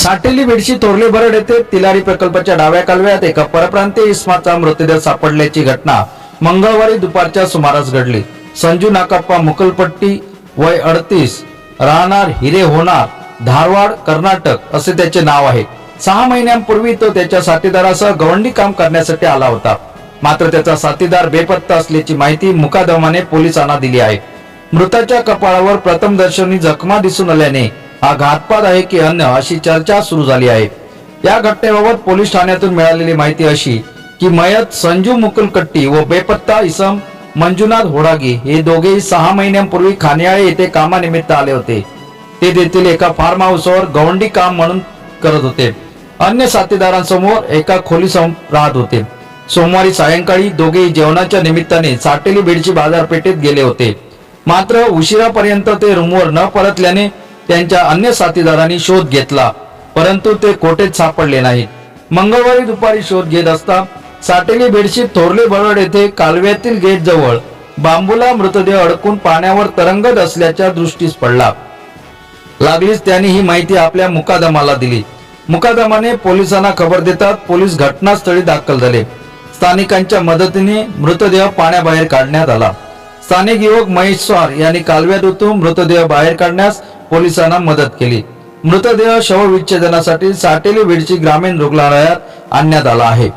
साटेली बेडशी तोरले बरड येथे तिलारी प्रकल्पाच्या डाव्या कालव्यात एका परप्रांतीय इस्माचा मृतदेह सापडल्याची घटना मंगळवारी दुपारच्या सुमारास घडली. संजू नाकाप्पा मुकलपट्टी वय अडतीस राहणार हिरे होणार धारवाड कर्नाटक असे त्याचे नाव आहे. सहा महिन्यांपूर्वी तो त्याच्या साथीदारासह गवंडी काम करण्यासाठी आला होता. मात्र त्याचा साथीदार बेपत्ता असल्याची माहिती मुकादमाने पोलिसांना दिली आहे. मृताच्या कपाळावर प्रथम दर्शनी जखमा दिसून आल्याने हा घातपात आहे की अन्य अशी चर्चा सुरू झाली आहे. या घटनेबाबत पोलीस ठाण्यातून मिळालेली माहिती अशी की मयत संजू मुकुलकट्टी व बेपत्ता इसम मंजुनाथ होडागी हे दोघेही सहा महिन्यांपूर्वी खानियाळे येथे कामानिमित्त आले होते. ते तेथील एका फार्म हाऊसवर गवंडी काम म्हणून करत होते. अन्य साथीदारांसमोर एका खोली राहत होते. सोमवारी सायंकाळी दोघेही जेवणाच्या निमित्ताने साटेली बीडची बाजारपेठेत गेले होते. मात्र उशिरापर्यंत ते रूमवर न परतल्याने त्यांच्या अन्य साथीदारांनी शोध घेतला परंतु ते कोठेच सापडले नाहीत. मंगळवारी दुपारी शोध घेत असता साटेली बेडशीत थोरले बरड येथे कालव्यातील गेट जवळ बांबूला मृतदेह अडकून पाण्यावर तरंगत असल्याच्या दृष्टीस पडला. लागलीच त्यांनी ही माहिती आपल्या मुकादमाला दिली. मुकादमाने पोलिसांना खबर देतात पोलीस घटनास्थळी दाखल झाले. स्थानिकांच्या मदतीने मृतदेह पाण्याबाहेर काढण्यात आला. स्थानिक युवक महेश स्वार यांनी कालव्यात उतरून मृतदेह बाहेर काढण्यास पोलिसांना मदत केली. मृतदेह शवविच्छेदनासाठी साटेली बेडची ग्रामीण रुग्णालयात आणण्यात आला आहे.